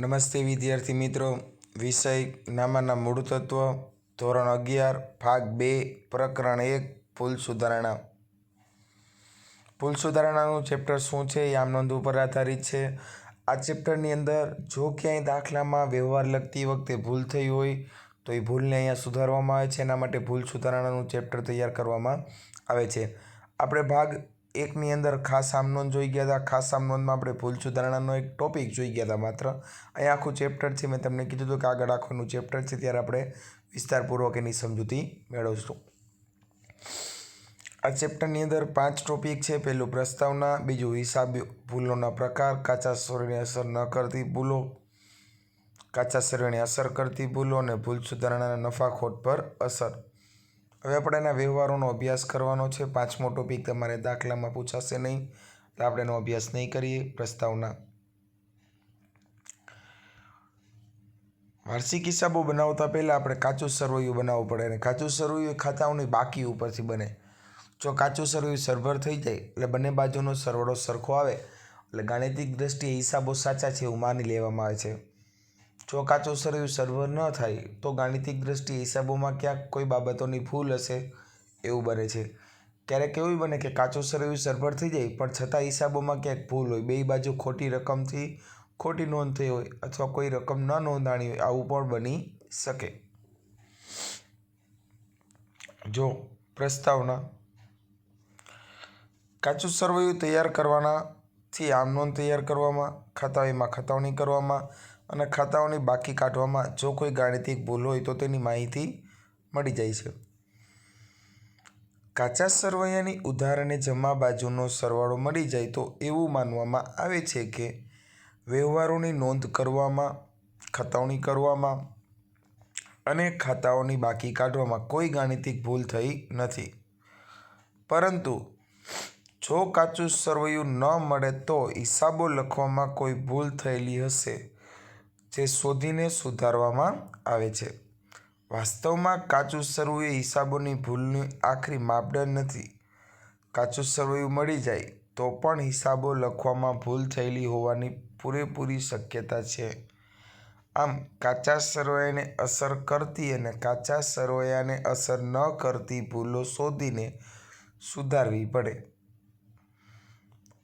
નમસ્તે વિદ્યાર્થી મિત્રો. વિષય નામાના મૂળ તત્વ, ધોરણ અગિયાર, ભાગ બે, પ્રકરણ એક, ભૂલ સુધારણા. ભૂલ સુધારણાનું ચેપ્ટર શું છે? એ આમ નોંધ ઉપર આધારિત છે. આ ચેપ્ટરની અંદર જો ક્યાંય દાખલામાં વ્યવહાર લગતી વખતે ભૂલ થઈ હોય, તો એ ભૂલને અહીંયા સુધારવામાં આવે છે. એના માટે ભૂલ સુધારણાનું ચેપ્ટર તૈયાર કરવામાં આવે છે. આપણે ભાગ એકની અંદર ખાસ આમનોંધ જોઈ ગયા હતા. ખાસ આમનોંધમાં આપણે ભૂલ સુધારણાનો એક ટોપિક જોઈ ગયા હતા માત્ર. અહીંયા આખું ચેપ્ટર છે, મેં તમને કીધું હતું કે આગળ આખુંનું ચેપ્ટર છે, ત્યારે આપણે વિસ્તારપૂર્વક એની સમજૂતી મેળવશું. આ ચેપ્ટરની અંદર પાંચ ટોપિક છે. પહેલું પ્રસ્તાવના, બીજું હિસાબ ભૂલોના પ્રકાર, કાચા સર્વેને અસર ન કરતી ભૂલો, કાચા સર્વેને અસર કરતી ભૂલો અને ભૂલ સુધારણાના નફાખોટ પર અસર. હવે આપણે એના વ્યવહારોનો અભ્યાસ કરવાનો છે. પાંચમો ટોપિક તમારે દાખલામાં પૂછાશે નહીં. એટલે આપણે એનો અભ્યાસ નહીં કરીએ પ્રસ્તાવના. વાર્ષિક હિસાબો બનાવતા પહેલાં આપણે કાચું સરવૈયું બનાવવું પડે અને કાચું સરવૈયું ખાતાઓની બાકી ઉપરથી બને. જો કાચું સરવૈયું સરભર થઈ જાય એટલે બંને બાજુનો સરવાળો સરખો આવે એટલે ગાણિતિક દ્રષ્ટિએ હિસાબો સાચા છે એવું માની લેવામાં આવે છે. જો કાચું સર્વ ન થાય તો ગાણિતિક દ્રષ્ટિ હિસાબોમાં ક્યાંક કોઈ બાબતોની ભૂલ હશે એવું બને છે. ક્યારેક એવું બને કે કાચો સરવૈયું સરભર થઈ જાય, પણ છતાં હિસાબોમાં ક્યાંક ભૂલ હોય. બે બાજુ ખોટી રકમથી ખોટી નોંધ થઈ હોય અથવા કોઈ રકમ ન નોંધાણી હોય, આવું પણ બની શકે. જો પ્રસ્તાવના કાચું સરવૈયું તૈયાર કરવાનાથી આમ નોંધ તૈયાર કરવામાં ખાતાઓમાં ખતાવણી કરવામાં અને ખાતાઓની બાકી કાઢવામાં જો કોઈ ગાણિતિક ભૂલ હોય તો તેની માહિતી મળી જાય છે. કાચા સરવૈયાની ઉદાહરણે જમા બાજુનો સરવાળો મળી જાય તો એવું માનવામાં આવે છે કે વ્યવહારોની નોંધ કરવામાં ખતવણી કરવામાં અને ખાતાઓની બાકી કાઢવામાં કોઈ ગાણિતિક ભૂલ થઈ નથી. પરંતુ જો કાચું સરવૈયું ન મળે તો હિસાબો લખવામાં કોઈ ભૂલ થયેલી હશે. જે શોધીને સુધારવામાં આવે છે. વાસ્તવમાં કાચું સરવૈયું હિસાબોની ભૂલની આખરી માપદંડ નથી. કાચું સરવૈયું મળી જાય તો પણ હિસાબો લખવામાં ભૂલ થયેલી હોવાની પૂરેપૂરી શક્યતા છે. આમ, કાચા સરવૈયાને અસર કરતી અને કાચા સરવૈયાને અસર ન કરતી ભૂલો શોધીને સુધારવી પડે.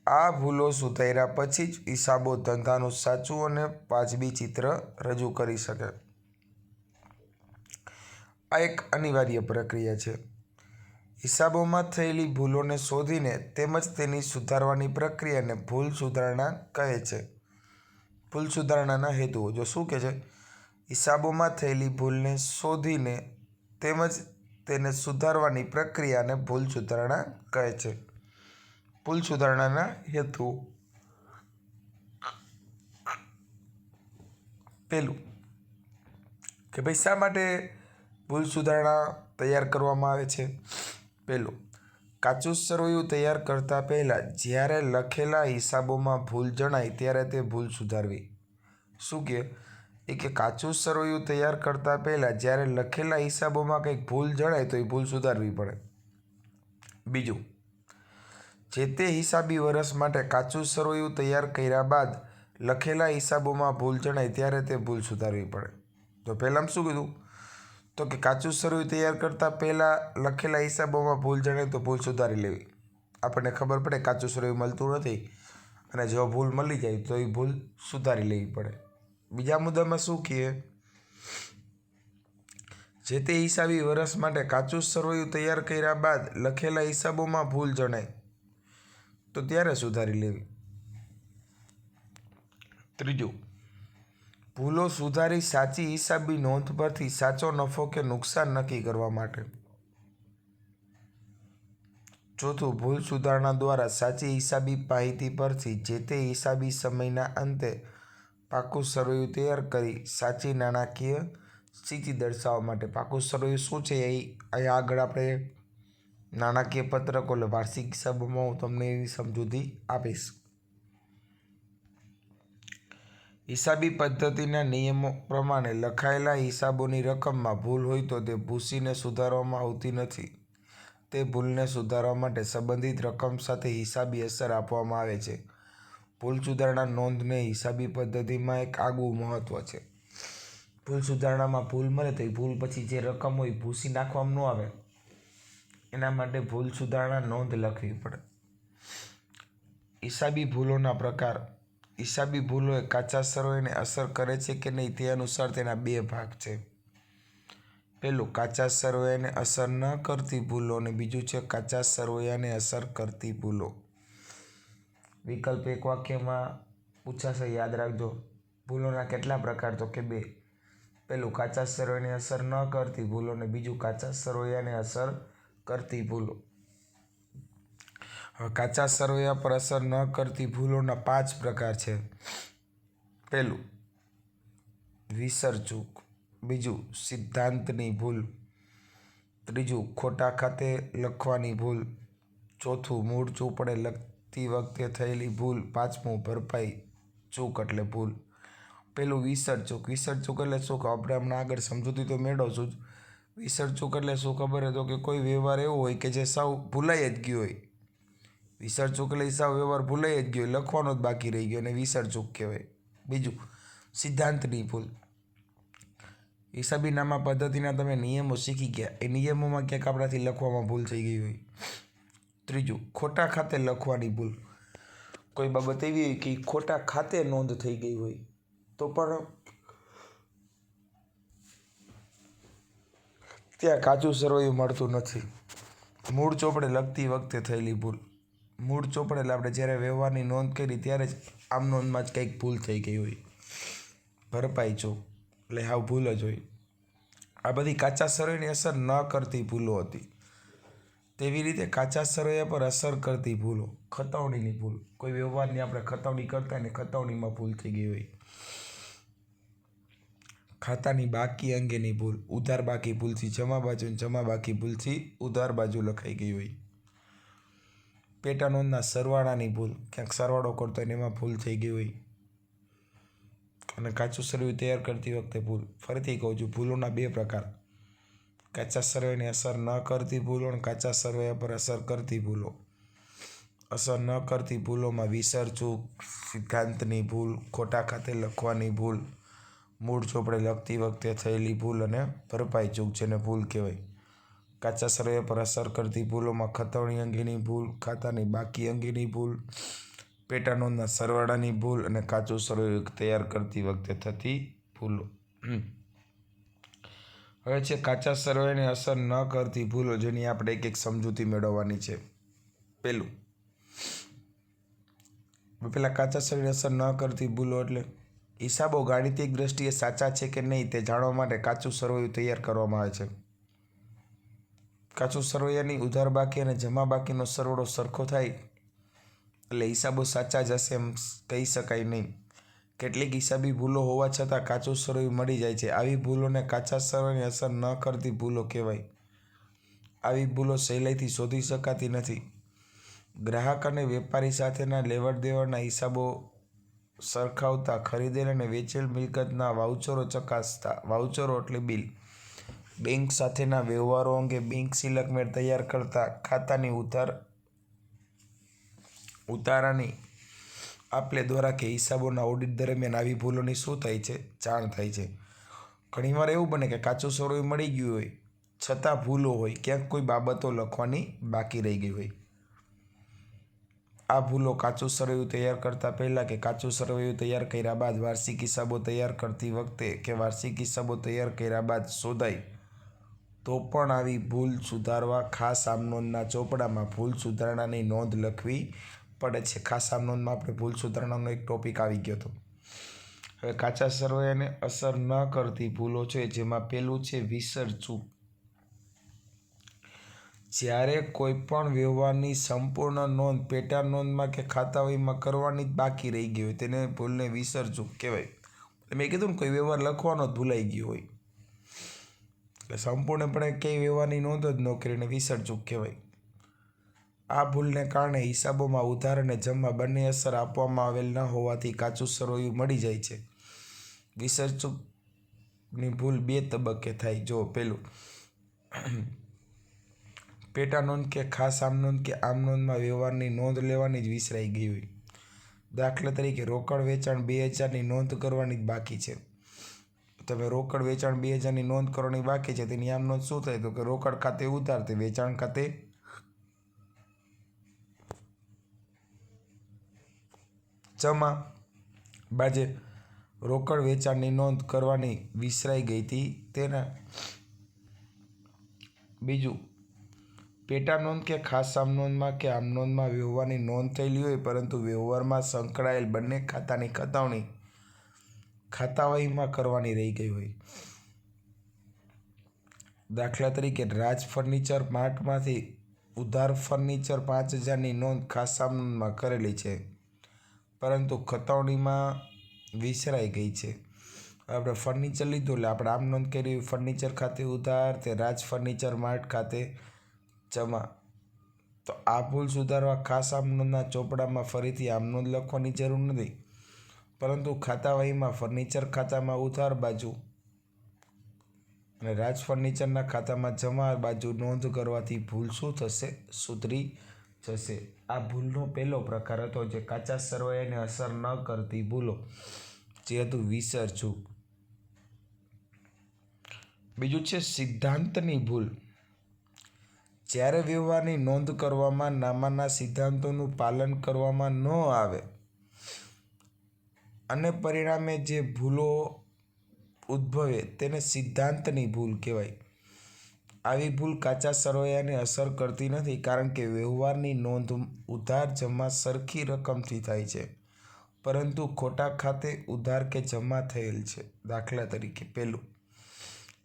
આ ભૂલો સુધાર્યા પછી જ હિસાબો ધંધાનું સાચું અને વાજબી ચિત્ર રજૂ કરી શકે. આ એક અનિવાર્ય પ્રક્રિયા છે. હિસાબોમાં થયેલી ભૂલોને શોધીને તેમજ તેની સુધારવાની પ્રક્રિયાને ભૂલ સુધારણા કહે છે. ભૂલ સુધારણાના હેતુઓ જો શું કહે છે? હિસાબોમાં થયેલી ભૂલને શોધીને તેમજ તેને સુધારવાની પ્રક્રિયાને ભૂલ સુધારણા કહે છે. ભૂલ સુધારણાના હેતુ. પહેલું કે ભાઈ શા માટે ભૂલ સુધારણા તૈયાર કરવામાં આવે છે? પહેલું કાચું સરવૈયું તૈયાર કરતાં પહેલાં જ્યારે લખેલા હિસાબોમાં ભૂલ જણાય ત્યારે તે ભૂલ સુધારવી. શું કે? એ કે કાચું સરવૈયું તૈયાર કરતાં પહેલાં જ્યારે લખેલા હિસાબોમાં કંઈક ભૂલ જણાય તો એ ભૂલ સુધારવી પડે. બીજું જે તે હિસાબી વર્ષ માટે કાચું સરવૈયું તૈયાર કર્યા બાદ લખેલા હિસાબોમાં ભૂલ જણાય ત્યારે તે ભૂલ સુધારવી પડે. તો પહેલાં શું કીધું? તો કે કાચું સરવૈયું તૈયાર કરતાં પહેલાં લખેલા હિસાબોમાં ભૂલ જણાય તો ભૂલ સુધારી લેવી. આપણને ખબર પડે કાચું સરવૈયું મળતું નથી અને જો ભૂલ મળી જાય તો એ ભૂલ સુધારી લેવી પડે. બીજા મુદ્દામાં શું કહીએ? જે તે હિસાબી વર્ષ માટે કાચું સરવૈયું તૈયાર કર્યા બાદ લખેલા હિસાબોમાં ભૂલ જણાય તો ત્યારે સુધારી લેવી. ત્રીજું, ભૂલો સુધારી સાચી હિસાબી નોંધ પરથી સાચો નફો કે નુકસાન નક્કી કરવા માટે. ચોથું, ભૂલ સુધારણા દ્વારા સાચી હિસાબી માહિતી પરથી જે તે હિસાબી સમયના અંતે પાકું સરવૈયું તૈયાર કરી સાચી નાણાકીય સ્થિતિ દર્શાવવા માટે પાકું સરવૈયું શું છે એ આગળ આપણે નાણાકીય પત્રકો એટલે વાર્ષિક હિસાબોમાં હું તમને એવી સમજૂતી આપીશ. હિસાબી પદ્ધતિના નિયમો પ્રમાણે લખાયેલા હિસાબોની રકમમાં ભૂલ હોય તો તે ભૂસીને સુધારવામાં આવતી નથી. તે ભૂલને સુધારવા માટે સંબંધિત રકમ સાથે હિસાબી અસર આપવામાં આવે છે. ભૂલ સુધારણા નોંધને હિસાબી પદ્ધતિમાં એક આગવું મહત્ત્વ છે. ભૂલ સુધારણામાં ભૂલ મળે તો એ ભૂલ પછી જે રકમ હોય ભૂસી નાખવામાં ન આવે. એના માટે ભૂલ સુધારણા નોંધ લખવી પડે. હિસાબી ભૂલોના પ્રકાર. હિસાબી ભૂલો એ કાચા સરવૈયાને અસર કરે છે કે નહીં તે અનુસાર તેના બે ભાગ છે. પહેલું, કાચા સરવૈયાને અસર ન કરતી ભૂલો અને બીજું છે, કાચા સરવૈયાને અસર કરતી ભૂલો. વિકલ્પ એક વાક્યમાં પૂછાશે, યાદ રાખજો. ભૂલોના કેટલા પ્રકાર તો કે બે. પહેલું, કાચા સરવૈયાને અસર ન કરતી ભૂલો અને બીજું, કાચા સરવૈયાને અસર કરતી ભૂલો. હવે કાચા સરવૈયા પર અસર ન કરતી ભૂલોના પાંચ પ્રકાર છે. પહેલું વિસરચૂક બીજું, સિદ્ધાંતની ભૂલ. ત્રીજું, ખોટા ખાતે લખવાની ભૂલ. ચોથું, મૂળ ચોપડે લખતી વખતે થયેલી ભૂલ. પાંચમું, ભરપાઈ ચૂક એટલે ભૂલ. પેલું વિસર્ચૂક વિસરચૂક એટલે શું? કે આપણે હમણાં આગળ સમજૂતી તો મેળવો છું જ. વિસરચૂક એટલે શું ખબર હતો કે કોઈ વ્યવહાર એવો હોય કે જે સાવ ભૂલાઈ જ ગયો હોય. વિસરચૂક એટલે સાવ વ્યવહાર ભૂલાઈ જ ગયો હોય, લખવાનો જ બાકી રહી ગયો અને વિસરચૂક કહેવાય. બીજું, સિદ્ધાંતની ભૂલ. ઈસાબી નામા પદ્ધતિના તમે નિયમો શીખી ગયા, એ નિયમોમાં ક્યાંક આપણાથી લખવામાં ભૂલ થઈ ગઈ હોય. ત્રીજું, ખોટા ખાતે લખવાની ભૂલ. કોઈ બાબત એવી હોય કે ખોટા ખાતે નોંધ થઈ ગઈ હોય, તો પણ ત્યાં કાચું સરવૈયું મળતું નથી. મૂળ ચોપડે લખતી વખતે થયેલી ભૂલ. મૂળ ચોપડે એટલે આપણે જ્યારે વ્યવહારની નોંધ કરી ત્યારે જ આમ નોંધમાં જ કંઈક ભૂલ થઈ ગઈ હોય. ભરપાઈ છો એટલે હાવ ભૂલ જ હોય. આ બધી કાચા સરવૈયાની અસર ન કરતી ભૂલો હતી. તેવી રીતે કાચા સરવૈયા પર અસર કરતી ભૂલો, ખતવણીની ભૂલ. કોઈ વ્યવહારની આપણે ખતવણી કરતા ને ખતવણીમાં ભૂલ થઈ ગઈ હોય. ખાતાની બાકી અંગેની ભૂલ. ઉધાર બાકી ભૂલથી જમા બાજુ જમા બાકી ભૂલથી ઉધાર બાજુ લખાઈ ગઈ હોય. પેટા નોંધના સરવાળાની ભૂલ. ક્યાંક સરવાળો કરતો હોય એમાં ભૂલ થઈ ગઈ હોય. અને કાચું સરવૈયું તૈયાર કરતી વખતે ભૂલ. ફરીથી કહું છું, ભૂલોના બે પ્રકાર. કાચા સરવૈયાની અસર ન કરતી ભૂલો અને કાચા સરવૈયા પર અસર કરતી ભૂલો. અસર ન કરતી ભૂલોમાં વિસરચૂક સિદ્ધાંતની ભૂલ, ખોટા ખાતે લખવાની ભૂલ મૂળ ચોપડે લખતી વખતે થયેલી ભૂલ અને ભરપાઈ ચૂક જેને ભૂલ કહેવાય. કાચા સરવે પર અસર કરતી ભૂલોમાં ખતવણી અંગેની ભૂલ, ખાતાની બાકી અંગેની ભૂલ પેટાનોના સરવાળાની ભૂલ અને કાચું સરવે તૈયાર કરતી વખતે થતી ભૂલો. હવે છે, કાચા સરવેને અસર ન કરતી ભૂલો જેની આપણે એક એક સમજૂતી મેળવવાની છે. પહેલું પેલા કાચા સરવૈયાને અસર ન કરતી ભૂલો એટલે હિસાબો ગાણિતિક દ્રષ્ટિએ સાચા છે કે નહીં તે જાણવા માટે કાચું સરવૈયું તૈયાર કરવામાં આવે છે. કાચું સરવૈયાની ઉધાર બાકી અને જમા બાકીનો સરવાળો સરખો થાય એટલે હિસાબો સાચા જ હશે એમ કહી શકાય નહીં. કેટલીક હિસાબી ભૂલો હોવા છતાં કાચું સરવૈયું મળી જાય છે. આવી ભૂલોને કાચા સરવૈયાની અસર ન કરતી ભૂલો કહેવાય. આવી ભૂલો સહેલાઈથી શોધી શકાતી નથી. ગ્રાહક અને વેપારી સાથેના લેવડ દેવડના હિસાબો સરખાવતા ખરીદેલ અને વેચેલ મિલકતના વાઉચરો ચકાસતા. વાઉચરો એટલે બિલ. બેંક સાથેના વ્યવહારો અંગે બેંક સિલકમેળ તૈયાર કરતા ખાતાની ઉતાર ઉતારાની આપલે દ્વારા કે હિસાબોના ઓડિટ દરમિયાન આવી ભૂલોની શું થાય છે? જાણ થાય છે. ઘણીવાર એવું બને કે કાચું સરવૈયું મળી ગયું હોય, છતાં ભૂલો હોય, ક્યાંક કોઈ બાબતો લખવાની બાકી રહી ગઈ હોય. આ ભૂલો કાચું સરવૈયું તૈયાર કરતાં પહેલાં કે કાચું સરવૈયું તૈયાર કર્યા બાદ વાર્ષિક હિસાબો તૈયાર કરતી વખતે કે વાર્ષિક હિસાબો તૈયાર કર્યા બાદ શોધાય, તો પણ આવી ભૂલ સુધારવા ખાસ આમનોંધના ચોપડામાં ભૂલ સુધારણાની નોંધ લખવી પડે છે. ખાસ આમનોંધમાં આપણે ભૂલ સુધારણાનો એક ટોપિક આવી ગયો હતો. હવે કાચા સરવૈયાને અસર ન કરતી ભૂલો છે જેમાં પહેલું છે વિસરચૂક જ્યારે કોઈ પણ વ્યવહારની સંપૂર્ણ નોંધ પેટા નોંધમાં કે ખાતાવહીમાં કરવાની જ બાકી રહી ગઈ હોય, તેને ભૂલને વિસર્જુક કહેવાય. મેં કીધું ને, કોઈ વ્યવહાર લખવાનો જ ભૂલાઈ ગયો હોય. એટલે સંપૂર્ણપણે કંઈ વ્યવહારની નોંધ જ ન કરીને વિસરચૂક કહેવાય. આ ભૂલને કારણે હિસાબોમાં ઉધાર અને જમા બંને અસર આપવામાં આવેલ ન હોવાથી કાચું સરવૈયું મળી જાય છે. વિસર્જુકની ભૂલ બે તબક્કે થાય. જો પેલું પેટા નોંધ કે ખાસ આમ નોંધ કે આમ નોંધમાં વ્યવહારની નોંધ લેવાની જ વિસરાઈ ગઈ હોય. દાખલા તરીકે રોકડ વેચાણ બે હજારની નોંધ કરવાની જ બાકી છે. તમે રોકડ વેચાણ બે હજારની નોંધ કરવાની બાકી છે, તેની આમ નોંધ શું થાય? તો કે રોકડ ખાતે ઉધાર તે વેચાણ ખાતે જમા બાજે રોકડ વેચાણની નોંધ કરવાની વિસરાઈ ગઈ હતી. તેના બીજું પેટા નોંધ કે ખાસ આમનોંધમાં કે આમ નોંધમાં વ્યવહારની નોંધ થયેલી હોય, પરંતુ વ્યવહારમાં સંકળાયેલ બંને ખાતાની ખતાવણી ખાતાવહીમાં કરવાની રહી ગઈ હોય. દાખલા તરીકે, રાજ ફર્નિચર માર્ટમાંથી ઉધાર ફર્નિચર પાંચ હજારની નોંધ ખાસ સામાનમાં કરેલી છે, પરંતુ ખતવણીમાં વિસરાઈ ગઈ છે. આપણે ફર્નિચર લીધું એટલે આપણે આમ નોંધ કરી, ફર્નિચર ખાતે ઉધાર, તે રાજ ફર્નિચર માર્ટ ખાતે જમા. તો આ ભૂલ સુધારવા ખાસ આમ ચોપડામાં ફરીથી આમનોંધ લખવાની જરૂર નથી. પરંતુ ખાતાવાહીમાં ફર્નિચર ખાતામાં ઉધાર બાજુ અને રાજ ફર્નિચરના ખાતામાં જમા બાજુ નોંધ કરવાથી ભૂલ શું થશે? સુધરી જશે. આ ભૂલનો પહેલો પ્રકાર હતો જે કાચા સરવૈયાને અસર ન કરતી ભૂલો, જે હતું વિસરજું. બીજું છે સિદ્ધાંતની ભૂલ. જ્યારે વ્યવહારની નોંધ કરવામાં નામાના સિદ્ધાંતોનું પાલન કરવામાં ન આવે, અને પરિણામે જે ભૂલો ઉદ્ભવે તેને સિદ્ધાંતની ભૂલ કહેવાય. આવી ભૂલ કાચા સરવૈયાને અસર કરતી નથી, કારણ કે વ્યવહારની નોંધ ઉધાર જમા સરખી રકમથી થાય છે, પરંતુ ખોટા ખાતે ઉધાર કે જમા થયેલ છે. દાખલા તરીકે, પહેલું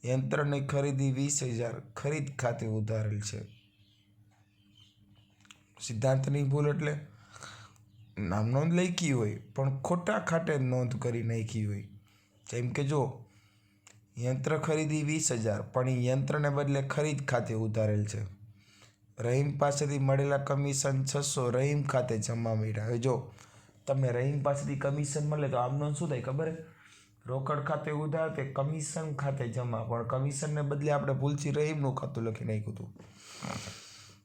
યંત્રની ખરીદી વીસ હજાર ખરીદ ખાતે ઉધારેલ છે. સિદ્ધાંતની ભૂલ એટલે નામ નોંધ લખી હોય, પણ ખોટા ખાતે નોંધ કરી નાખી હોય. જેમ કે જો, યંત્ર ખરીદી વીસ હજાર, પણ યંત્રને બદલે ખરીદ ખાતે ઉધારેલ છે. રહીમ પાસેથી મળેલા કમિશન છસો રહીમ ખાતે જમા મળ્યા. હવે જો તમે રહીમ પાસેથી કમિશન મળે તો આમ નોંધ શું થાય ખબર? રોકડ ખાતે ઉધાર તે કમિશન ખાતે જમા. પણ કમિશનને બદલે આપણે ભૂલથી રહીમનું ખાતું લખી નાખ્યું હતું.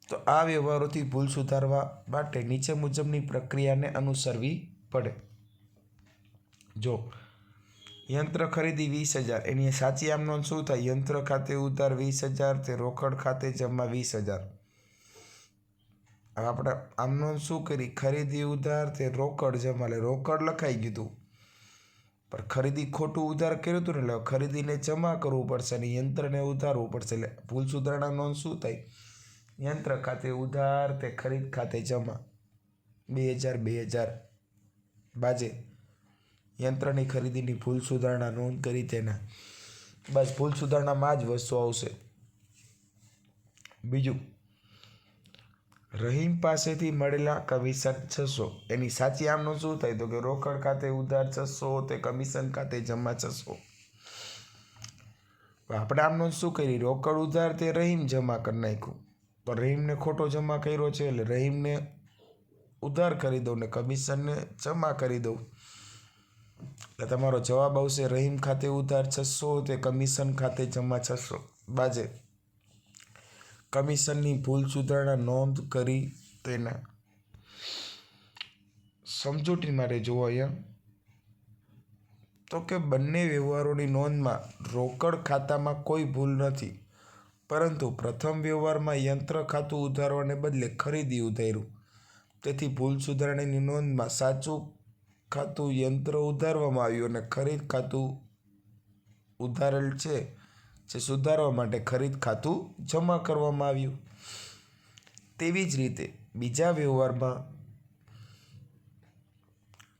તો આ વ્યવહારોથી ભૂલ સુધારવા માટે નીચે મુજબની પ્રક્રિયાને અનુસરવી પડે. જો, યંત્ર ખરીદી વીસ હજાર. એની સાચી આમ નોંધ શું થાય? યંત્ર ખાતે ઉધાર વીસ હજાર તે રોકડ ખાતે જમા વીસ હજાર. આપણે આમ નોંધ શું કરી? ખરીદી ઉધાર તે રોકડ જમા એટલે રોકડ લખાઈ ગયું હતું. પણ ખરીદી ખોટું ઉધાર કર્યું હતું ને એટલે ખરીદીને જમા કરવું પડશે અને યંત્રને ઉધારવું પડશે. એટલે ભૂલ સુધારણા નોંધ શું થાય? યંત્ર ખાતે ઉધાર, તે ખરીદ ખાતે જમા. બે હજાર બે હજાર. બાજે યંત્રની ખરીદીની ભૂલ સુધારણા નોંધ કરી તેના. બસ ભૂલ સુધારણામાં જ વસ્તુ આવશે. બીજું રહીમ પાસેથી મળેલા કમિશન છસો. એની સાચી આમનો શું થાય? તો કે રોકડ ખાતે ઉધાર છસો, તે કમિશન ખાતે જમા છસો. આપણે આમનો શું કરી? રોકડ, ઉધાર તે રહીમ જમા કરી નાખ્યું. તો રહીમને ખોટો જમા કર્યો છે એટલે રહીમને ઉધાર કરી દઉં ને કમિશનને જમા કરી દઉં. એટલે તમારો જવાબ આવશે, રહીમ ખાતે ઉધાર છસો, તે કમિશન ખાતે જમા છસો. બાજે. કમિશનની ભૂલ સુધારણા નોંધ કરી તેના સમજૂતી માટે જુઓ અહીંયા. તો કે બંને વ્યવહારોની નોંધમાં રોકડ ખાતામાં કોઈ ભૂલ નથી, પરંતુ પ્રથમ વ્યવહારમાં યંત્ર ખાતું ઉધારવાને બદલે ખરીદી ઉધાર્યું. તેથી ભૂલ સુધારણીની નોંધમાં સાચું ખાતું યંત્ર ઉધારવામાં આવ્યું અને ખરીદ ખાતું ઉધારેલ છે. જે સુધારવા માટે ખરીદ ખાતું જમા કરવામાં આવ્યું. તેવી જ રીતે બીજા વ્યવહારમાં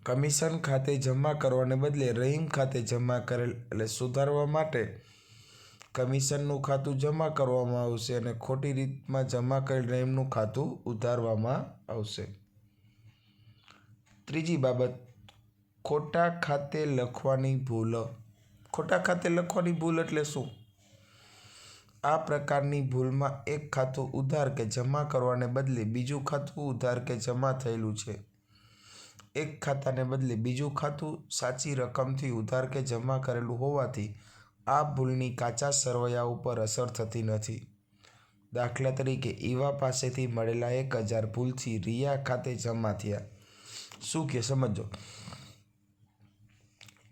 કમિશન ખાતે જમા કરવાને બદલે રહીમ ખાતે જમા કરેલ એટલે સુધારવા માટે કમિશનનું ખાતું જમા કરવામાં આવશે અને ખોટી રીતમાં જમા કરેલ રહીમનું ખાતું ઉધારવામાં આવશે. ત્રીજી બાબત, ખોટા ખાતે લખવાની ભૂલ. ખોટા ખાતે લખવાની ભૂલ એટલે શું? આ પ્રકારની ભૂલમાં એક ખાતું ઉધાર કે જમા કરવાને બદલે બીજું ખાતું ઉધાર કે જમા થયેલું છે. એક ખાતાને બદલે બીજું ખાતું સાચી રકમથી ઉધાર કે જમા કરેલું હોવાથી આ ભૂલની કાચા સરવૈયા ઉપર અસર થતી નથી. દાખલા તરીકે, ઈવા પાસેથી મળેલા એક હજાર ભૂલથી રિયા ખાતે જમા થયા. શું કે સમજો?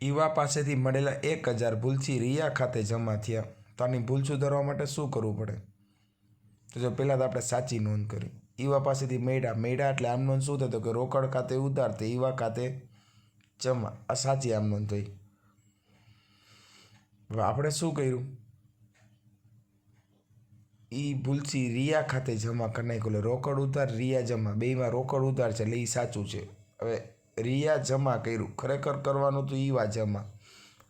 ઈવા પાસેથી મળેલા એક હજાર ભૂલથી રિયા ખાતે જમા થયા. તો આની ભૂલ સુધારવા માટે શું કરવું પડે? તો જો પહેલાં તો આપણે સાચી નોંધ કરી. ઈવા પાસેથી મેળા મેળા એટલે આમ નોંધ શું થતો કે રોકડ ખાતે ઉધાર તે ઈવા ખાતે જમા. આ સાચી આમ નોંધ થઈ. હવે આપણે શું કર્યું? એ ભૂલથી રિયા ખાતે જમા કરી એટલે રોકડ ઉધાર, રિયા જમા. બેમાં રોકડ ઉધાર છે એટલે એ સાચું છે. હવે રિયા જમા કર્યું. ખરેખર કરવાનું તો ઈવા જમા.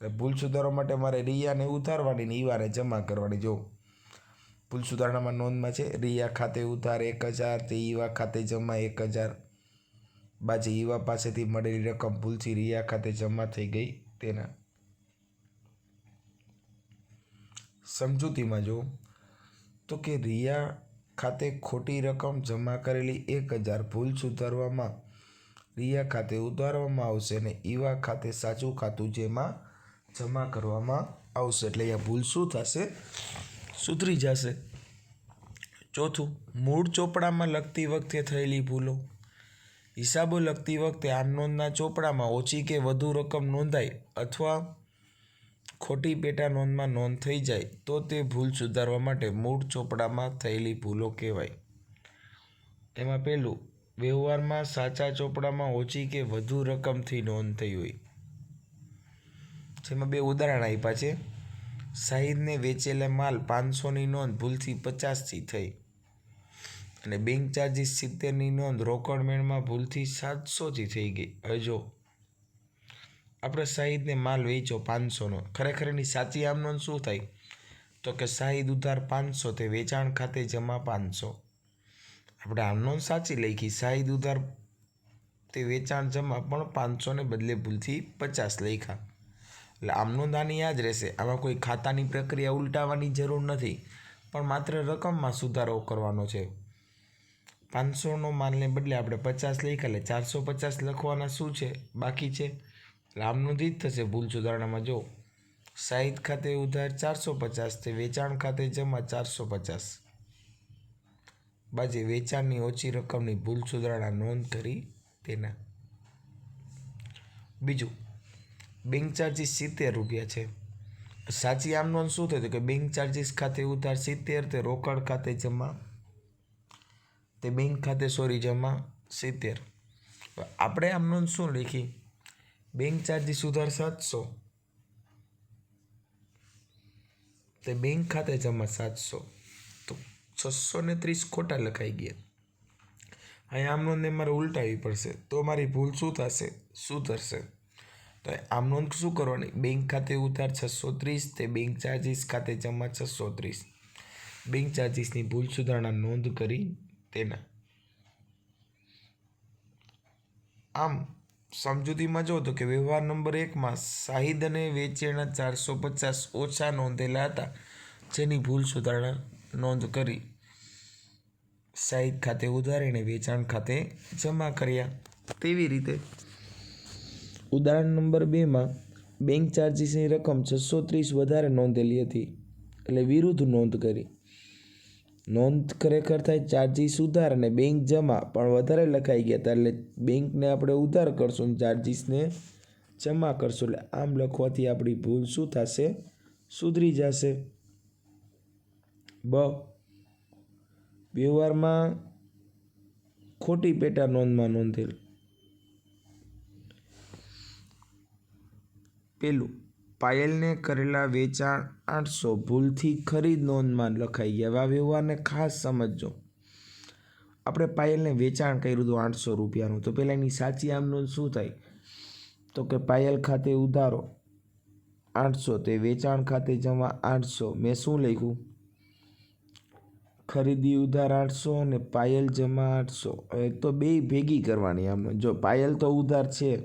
ભૂલ સુધારવા માટે મારે રિયાને ઉતારવાની ને ઈવાને જમા કરવાની. જો ભૂલ સુધારણામાં નોંધમાં છે, રિયા ખાતે ઉધાર એક હજાર, તે ઈવા ખાતે જમા એક હજાર. બાજી ઈવા પાસેથી મળેલી રકમ ભૂલથી રિયા ખાતે જમા થઈ ગઈ તેના. સમજૂતીમાં જો, તો કે રિયા ખાતે ખોટી રકમ જમા કરેલી એક હજાર ભૂલ સુધારવામાં રિયા ખાતે ઉતારવામાં આવશે અને ઈવા ખાતે સાચું ખાતું જેમાં જમા કરવામાં આવશે. એટલે અહીંયા ભૂલ શું થશે? સુધરી જશે. ચોથું, મૂળ ચોપડામાં લખતી વખતે થયેલી ભૂલો. હિસાબો લખતી વખતે આમ નોંધના ચોપડામાં ઓછી કે વધુ રકમ નોંધાય અથવા ખોટી પેટા નોંધમાં નોંધ થઈ જાય, તો તે ભૂલ સુધારવા માટે મૂળ ચોપડામાં થયેલી ભૂલો કહેવાય. એમાં પહેલું, વ્યવહારમાં સાચા ચોપડામાં ઓછી કે વધુ રકમથી નોંધ થઈ હોય. જેમાં બે ઉદાહરણ આપ્યા છે. શાહિદને વેચેલા માલ પાંચસોની નોંધ ભૂલથી પચાસથી થઈ. અને બેંક ચાર્જીસ સિત્તેરની નોંધ રોકડ મેળમાં ભૂલથી સાતસોથી થઈ ગઈ. હવે જો, આપણે શાહિદને માલ વેચો પાંચસોનો, ખરેખર એની સાચી આમ નોંધ શું થાય તો કે શાહિદ ઉધાર પાંચસો તે વેચાણ ખાતે જમા પાંચસો. આપણે આમ નોંધ સાચી લખી, શાહિદ ઉધાર તે વેચાણ જમા પણ પાંચસોને બદલે ભૂલથી પચાસ લખ્યા. એટલે આમનું દાન યાદ રહેશે. આમાં કોઈ ખાતાની પ્રક્રિયા ઉલટાવવાની જરૂર નથી, પણ માત્ર રકમમાં સુધારો કરવાનો છે. પાંચસોનો માલને બદલે આપણે પચાસ લખ્યા, એટલે ચારસો પચાસ લખવાના શું છે? બાકી છે? એટલે આમ જ થશે ભૂલ સુધારણામાં. જો સાહિત ખાતે ઉધાર ચારસો પચાસ, તે વેચાણ ખાતે જમા ચારસો પચાસ. બાજે વેચાણની ઓછી રકમની ભૂલ સુધારણા નોંધ કરી તેના. બીજું બેંક ચાર્જીસ સિત્તેર રૂપિયા છે. સાચી આમ નોંધ શું થયું? કે બેંક ચાર્જીસ ખાતે ઉધાર સિત્તેર, તે રોકડ ખાતે જમા, તે બેંક ખાતે સોરી જમા સિત્તેર. આપણે આમ નોંધ શું લખી? બેંક ચાર્જીસ ઉધાર સાતસો. તે બેંક ખાતે જમા સાતસો. તો છસો ને ત્રીસ ખોટા લખાઈ ગયા. અહીંયા આમ નોંધને મારે ઉલટાવી પડશે. તો મારી ભૂલ શું થશે? સુધરશે. તો આમ નોંધ શું કરવાની? બેંક ખાતે ઉધાર છસો ત્રીસ, તે બેંક ચાર્જીસ ખાતે જમા છસો ત્રીસ. બેંક ચાર્જીસની ભૂલ સુધારણા નોંધ કરી તેના. આમ, સમજૂતીમાં જો તો કે વ્યવહાર નંબર એકમાં શાહિદ અને વેચેણા ચારસો પચાસ ઓછા નોંધેલા હતા, જેની ભૂલ સુધારણા નોંધ કરી સાહિદ ખાતે ઉધારીને વેચાણ ખાતે જમા કર્યા. તેવી રીતે ઉદાહરણ નંબર બેમાં બેંક ચાર્જીસની રકમ છસો ત્રીસ વધારે નોંધેલી હતી. એટલે વિરુદ્ધ નોંધ કરી. નોંધ ખરેખર થાય ચાર્જીસ ઉધાર અને બેંક જમા, પણ વધારે લખાઈ ગયા હતા. એટલે બેંકને આપણે ઉધાર કરશું અને ચાર્જીસને જમા કરશું. એટલે આમ લખવાથી આપણી ભૂલ શું થશે? સુધરી જશે. બ. વ્યવહારમાં ખોટી પેટા નોંધમાં નોંધેલ. પેલું પાયલને કરેલા વેચાણ આઠસો ભૂલથી ખરીદ નોંધમાં લખાઈ ગયા. આ વ્યવહારને ખાસ સમજજો. આપણે પાયલને વેચાણ કર્યું હતું આઠસો રૂપિયાનું. તો પહેલાં એની સાચી આમ નોંધ શું થાય? તો કે પાયલ ખાતે ઉધારો આઠસો, તે વેચાણ ખાતે જમા આઠસો. મેં શું લખ્યું? ખરીદી ઉધાર આઠસો અને પાયલ જમા આઠસો. એક તો બે ભેગી કરવાની આમ જો પાયલ તો ઉધાર છે,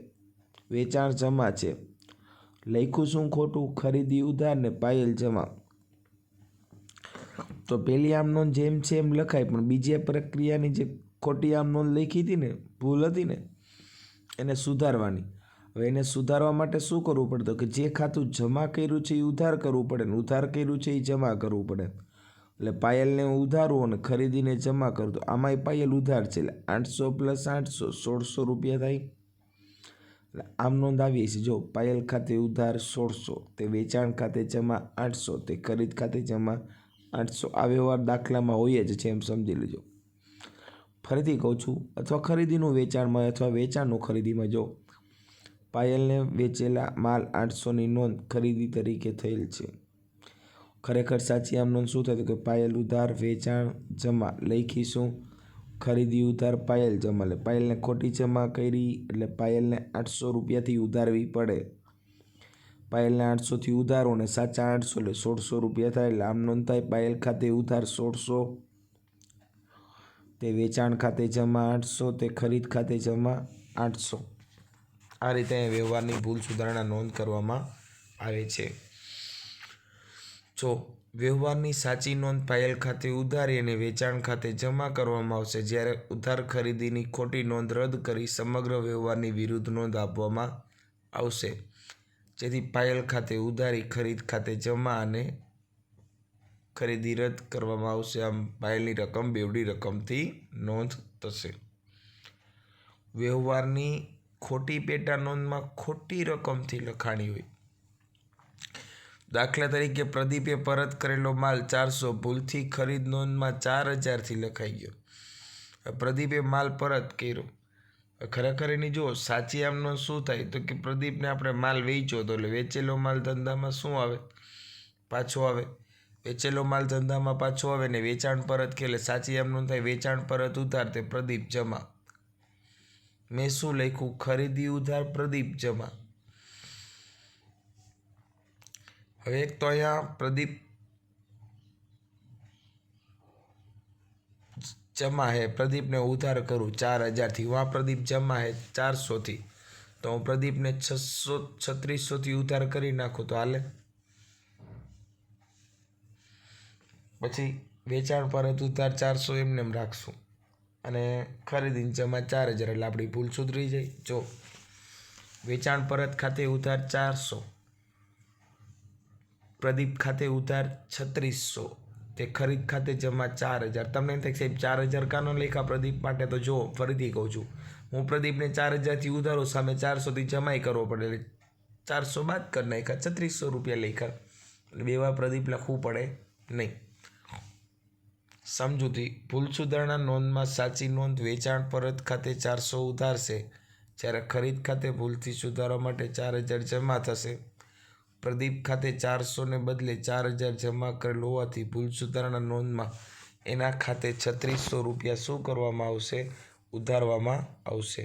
વેચાણ જમા છે લખ્યું શું ખોટું? ખરીદી, ઉધાર ને પાયલ જમા. તો પહેલી આમ નોંધ જેમ છે એમ લખાય, પણ બીજી પ્રક્રિયાની જે ખોટી આમ નોંધ લખી હતી ને, ભૂલ હતી ને, એને સુધારવાની. હવે એને સુધારવા માટે શું કરવું પડતું કે જે ખાતું જમા કર્યું છે એ ઉધાર કરવું પડે ને, ઉધાર કર્યું છે એ જમા કરવું પડે. એટલે પાયલને હું ઉધારું અને ખરીદીને જમા કરું. તો આમાંય પાયલ ઉધાર છે. એટલે આઠસો પ્લસ આઠસો, સોળસો રૂપિયા થાય. આમ નોંધ આવીએ છે, જો પાયલ ખાતે ઉધાર સોળસો, તે વેચાણ ખાતે જમા આઠસો, તે ખરીદ ખાતે જમા આઠસો, આ વ્યવહાર દાખલામાં હોય જ છે એમ સમજી લેજો. ફરીથી કહું છું, અથવા ખરીદીનું વેચાણમાં અથવા વેચાણનું ખરીદીમાં જો પાયલને વેચેલા માલ આઠસોની નોંધ ખરીદી તરીકે થયેલ છે. ખરેખર સાચી આમ નોંધ શું થતું કે પાયલ ઉધાર, વેચાણ, જમા લખીશું ખરીદી ઉધાર પાયલ જમા એટલે પાયલને ખોટી જમા કરી એટલે પાયલને આઠસો રૂપિયાથી ઉધારવી પડે. પાયલને આઠસોથી ઉધારો ને સાચા આઠસો એટલે સોળસો રૂપિયા થાય એટલે આમ નોંધ થાય પાયલ ખાતે ઉધાર સોળસો, તે વેચાણ ખાતે જમા આઠસો, તે ખરીદ ખાતે જમા આઠસો. આ રીતે વ્યવહારની ભૂલ સુધારણા નોંધ કરવામાં આવે છે. જો વ્યવહારની સાચી નોંધ પાયલ ખાતે ઉધારી અને વેચાણ ખાતે જમા કરવામાં આવશે, જ્યારે ઉધાર ખરીદીની ખોટી નોંધ રદ કરી સમગ્ર વ્યવહારની વિરુદ્ધ નોંધ આપવામાં આવશે. જેથી પાયલ ખાતે ઉધારી ખરીદ ખાતે જમા અને ખરીદી રદ કરવામાં આવશે. આમ પાયલની રકમ બેવડી રકમથી નોંધ થશે. વ્યવહારની ખોટી પેટા નોંધમાં ખોટી રકમથી લખાણી હોય. દાખલા તરીકે પ્રદીપે પરત કરેલો માલ ચારસો ભૂલથી ખરીદ નોંધમાં ચાર હજારથી લખાઈ ગયો. પ્રદીપે માલ પરત કર્યો. ખરેખર એની જો સાચી આમનો શું થાય? તો કે પ્રદીપને આપણે માલ વેચ્યો હતો, એટલે વેચેલો માલ ધંધામાં શું આવે? પાછો આવે. વેચેલો માલ ધંધામાં પાછો આવે ને વેચાણ પરત કે એટલે સાચી આમનું થાય, વેચાણ પરત ઉધાર તે પ્રદીપ જમા. મેં શું લખ્યું? ખરીદી ઉધાર પ્રદીપ જમા. હવે એક તો અહીંયા પ્રદીપ જમા હે, પ્રદીપને ઉધાર કરું ચાર હજારથી. વા પ્રદીપ જમા હે ચારસોથી. તો હું પ્રદીપને છસો છત્રીસોથી ઉધાર કરી નાખું તો હાલે. પછી વેચાણ પરત ઉધાર ચારસો એમને એમ રાખશું. અને ખરીદીને જમા ચાર હજાર, એટલે આપણી ભૂલ સુધરી જાય. જો વેચાણ પરત ખાતે ઉધાર ચારસો. પ્રદીપ ખાતે ઉધાર છત્રીસો. તે ખરીદ ખાતે જમા ચાર હજાર. તમને એમ થાય સાહેબ, ચાર હજાર કાનો લેખા પ્રદીપ માટે? તો જો, ફરીથી કહું છું. હું પ્રદીપને ચાર હજારથી ઉધારો સામે ચારસોથી જમાઈ કરવો પડે. એટલે ચારસો બાદ કરી નાખ્યા, છત્રીસો રૂપિયા લેખા. એટલે બે વાર પ્રદીપ લખવું પડે નહીં. સમજૂતી, ભૂલ સુધારણા નોંધમાં સાચી નોંધ વેચાણ પરત ખાતે ચારસો ઉધારશે જ્યારે ખરીદ ખાતે ભૂલથી સુધારવા માટે ચાર હજાર જમા થશે. પ્રદીપ ખાતે ચારસોને બદલે ચાર હજાર જમા કરેલ હોવાથી ભૂલ સુધારણા નોંધમાં એના ખાતે છત્રીસો રૂપિયા શું કરવામાં આવશે? ઉધારવામાં આવશે.